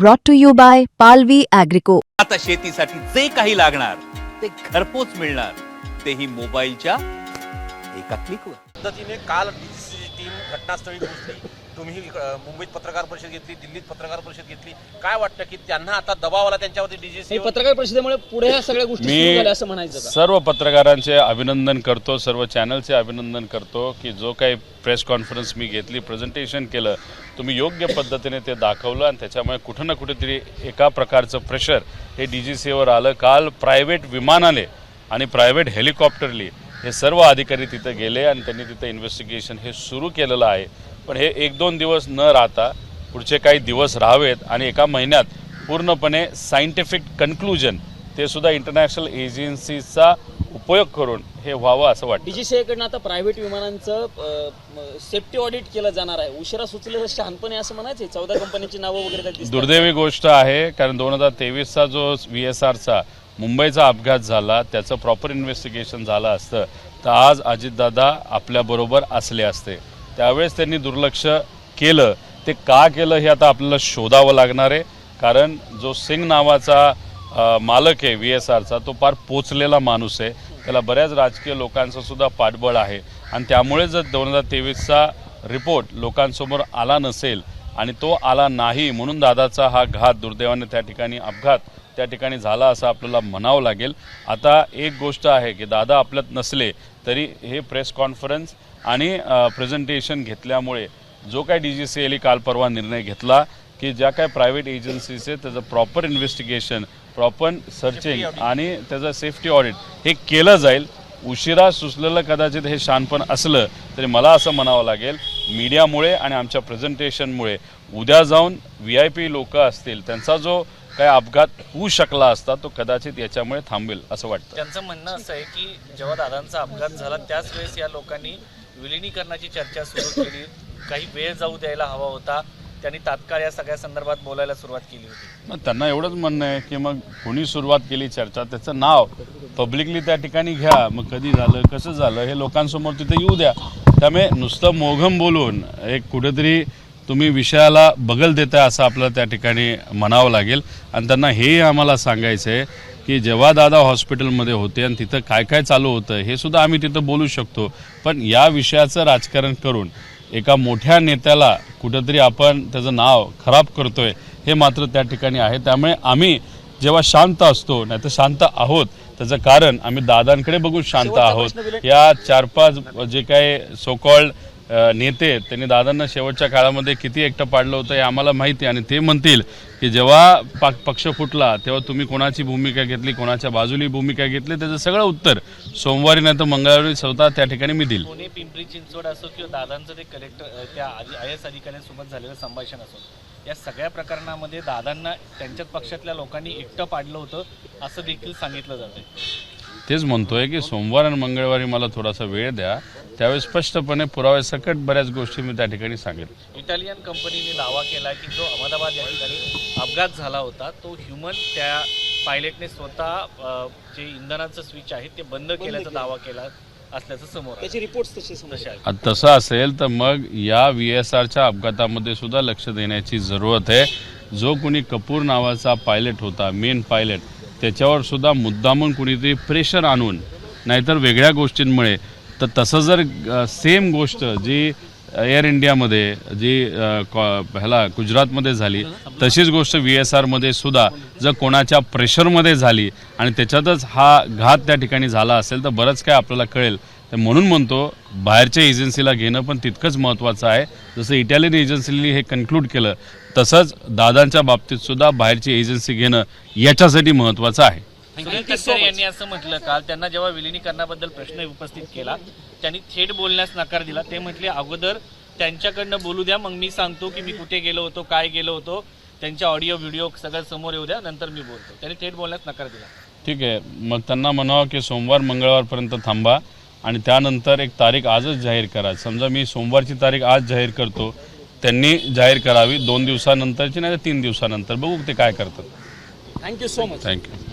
brought to you by Palvi Agrico. आता शेतीसाठी जे काही लागणार ते घरपोच मिळणार. तेही मोबाईलच्या एका क्लिकवर. पद्धतीने काल टीम घटनास्थळी पोहोचली. तुम्ही मुंबईत पत्रकार परिषद घेतली दिल्लीत पत्रकार परिषद घेतली. काय वाटतं की त्यांना आता दबाव आला त्यांच्यावरती डीजीसी हे पत्रकार परिषदेमुळे पुढे ह्या सगळ्या गोष्टी सुरू झाल्या असं म्हणायचं सर्व पत्रकारांचे अभिनंदन करतो सर्व चॅनलचे अभिनंदन करतो की जो काही प्रेस कॉन्फरन्स मी घेतली प्रेझेंटेशन केलं तुम्ही योग्य पद्धतीने ते दाखवलं आणि त्याच्यामुळे कुठं ना कुठेतरी एका प्रकारचं प्रेशर हे डी जी सीवर आलं. काल प्रायव्हेट विमानाने आणि प्रायव्हेट हेलिकॉप्टरली हे सर्व अधिकारी तिथं गेले आणि त्यांनी तिथं इन्व्हेस्टिगेशन हे सुरू केलेलं आहे. पण हे एक दोन दिवस न राहता पुढचे काही दिवस राहावेत आणि एका महिन्यात पूर्णपणे सायंटिफिक कन्क्लुजन ते सुद्धा इंटरनॅशनल एजन्सीचा उपयोग करून हे व्हावं असं वाटतं. डीजीसीए कडनं आता प्रायव्हेट विमानांचं सेफ्टी ऑडिट केलं जाणार आहे. उशिरा सुचलेलं शहाणपणे असं म्हणायचं चौदा कंपन्यांची नावं वगैरे. दुर्दैवी गोष्ट आहे कारण दोन हजार तेवीसचा जो व्ही एस आरचा मुंबईचा अपघात झाला त्याचं प्रॉपर इन्व्हेस्टिगेशन झालं असतं तर आज अजितदादा आपल्याबरोबर असले असते. त्यावेळेस त्यांनी दुर्लक्ष केलं. ते का केलं हे आता आपल्याला शोधावं लागणार आहे. कारण जो सिंग नावाचा मालक आहे व्ही एस आरचा तो फार पोचलेला माणूस आहे. त्याला बऱ्याच राजकीय लोकांचं सुद्धा पाठबळ आहे. आणि त्यामुळे जर दोन हजार तेवीसचा रिपोर्ट लोकांसमोर आला नसेल आणि तो आला नाही म्हणून दादाचा हा घात दुर्दैवाने त्या ठिकाणी अपघात त्या ठिकाणी झाला असं आपल्याला म्हणावं लागेल. आता एक गोष्ट आहे की दादा आपल्यात नसले तरी हे प्रेस कॉन्फरन्स आणि प्रेझेंटेशन घेतल्यामुळे जो काय डी जी सी एली काल परवा निर्णय घेतला की ज्या काय प्रायव्हेट एजन्सीज आहे त्याचं प्रॉपर इन्व्हेस्टिगेशन प्रॉपर सर्चिंग आणि त्याचं सेफ्टी ऑडिट हे केलं जाईल. उशिरा सुचलेलं कदाचित हे शानपण असलं तरी मला असं म्हणावं लागेल मीडियामुळे आणि आमच्या प्रेझेंटेशनमुळे उद्या जाऊन व्ही आय पी लोक असतील त्यांचा जो काय अपघात होऊ शकला असता तो कदाचित याच्यामुळे थांबेल असं वाटतं. त्यांचं म्हणणं असं आहे की जेव्हा दादांचा अपघात झाला त्याच वेळेस या लोकांनी विलिनीकरणाची चर्चा सुरू केली. काही वेळ जाऊ द्यायला हवा होता. त्यांनी तात्काळ या सगळ्या संदर्भात बोलायला सुरुवात केली होती. मग त्यांना एवढंच म्हणणं आहे की मग कोणी सुरुवात केली चर्चा? त्याचं नाव पब्लिकली त्या ठिकाणी घ्या. मग कधी झालं कसं झालं हे लोकांसमोर तिथे येऊ द्या. त्यामुळे नुसतं मोघम बोलून एक कुठेतरी तुम्ही विषयाला बगल देताय असं आपल्याला त्या ठिकाणी म्हणावं लागेल. आणि त्यांना हेही आम्हाला सांगायचं आहे की जेव्हा दादा हॉस्पिटलमध्ये होते आणि तिथं काय काय चालू होतं हे सुद्धा आम्ही तिथं बोलू शकतो. पण या विषयाचं राजकारण करून एका मोठ्या नेत्याला कुठंतरी आपण त्याचं नाव खराब करतोय हे मात्र त्या ठिकाणी आहे. त्यामुळे आम्ही जेव्हा शांत असतो नाही तर शांत आहोत त्याचं कारण आम्ही दादांकडे बघून शांत आहोत. या चार पाच जे काय सोकॉल्ड नेते त्यांनी दादांना शेवटच्या काळामध्ये किती एकटं पाडलं होतं हे आम्हाला माहिती आहे. आणि ते म्हणतील की जेव्हा पा पक्ष फुटला तेव्हा तुम्ही कोणाची भूमिका घेतली कोणाच्या बाजूली भूमिका घेतली त्याचं सगळं उत्तर सोमवारी नाही तर मंगळवारी स्वतः त्या ठिकाणी मी देईल पुणे पिंपरी चिंचवड असो किंवा दादांचं ते कलेक्टर त्या आय एस अधिकाऱ्यांसोबत झालेलं संभाषण असो या सगळ्या प्रकरणामध्ये दादांना त्यांच्याच पक्षातल्या लोकांनी एकटं पाडलं होतं असं देखील सांगितलं जातंय. तेच म्हणतोय की सोमवार आणि मंगळवारी मला थोडासा वेळ द्या. त्यावेळेस स्पष्टपणे पुरावे सकट बऱ्याच गोष्टी मी त्या ठिकाणी सांगेल इटालियन कंपनीने दावा केला की जो अहमदाबाद या ठिकाणी अपघात झाला होता तो ह्युमन त्या पायलटने स्वतः जे इंधनाचं स्विच आहे ते बंद केल्याचा दावा केला असल्याचं समोर. त्याचे तसे. आता तसं असेल तर मग या व्ही एस आरच्या अपघातामध्ये सुद्धा लक्ष देण्याची जरूरत आहे जो कोणी कपूर नावाचा पायलट होता मेन पायलट त्याच्यावर सुद्धा मुद्दामून कुणीतरी प्रेशर आणून नाहीतर वेगळ्या गोष्टींमुळे तर तसं जर सेम गोष्ट जी एअर इंडियामध्ये जी कॉ- ह्याला गुजरातमध्ये झाली तशीच गोष्ट व्ही एस आरमध्ये सुद्धा जर कोणाच्या प्रेशरमध्ये झाली आणि त्याच्यातच हा घात त्या ठिकाणी झाला असेल तर बरंच काय आपल्याला कळेल. तर म्हणून म्हणतो बाहेरच्या एजन्सीला घेणं पण तितकंच महत्त्वाचं आहे. जसं इटालियन एजन्सीने हे कन्क्लूड केलं तसंच दादांच्या बाबतीत सुद्धा बाहेरची एजन्सी घेणं याच्यासाठी महत्त्वाचं आहे. सुनील तटकरे यांनी असं म्हटलं काल त्यांना जेव्हा विलिनीकरणाबद्दल प्रश्न उपस्थित केला त्यांनी थेट बोलण्यास नकार दिला. ते म्हटले अगोदर त्यांच्याकडनं बोलू द्या मग मी सांगतो की मी कुठे गेलो होतो काय गेलो होतो. त्यांच्या ऑडिओ व्हिडिओ सगळं समोर येऊ द्या नंतर मी बोलतो. त्यांनी थेट बोलण्यास नकार दिला. ठीक आहे. मग त्यांना म्हणावं की सोमवार मंगळवारपर्यंत थांबा आणि त्यानंतर एक तारीख आजच जाहीर करा. समजा मी सोमवारची तारीख आज जाहीर करतो त्यांनी जाहीर करावी दोन दिवसानंतरची नाही तर तीन दिवसानंतर. बघू ते काय करतात. Thank you so much thank you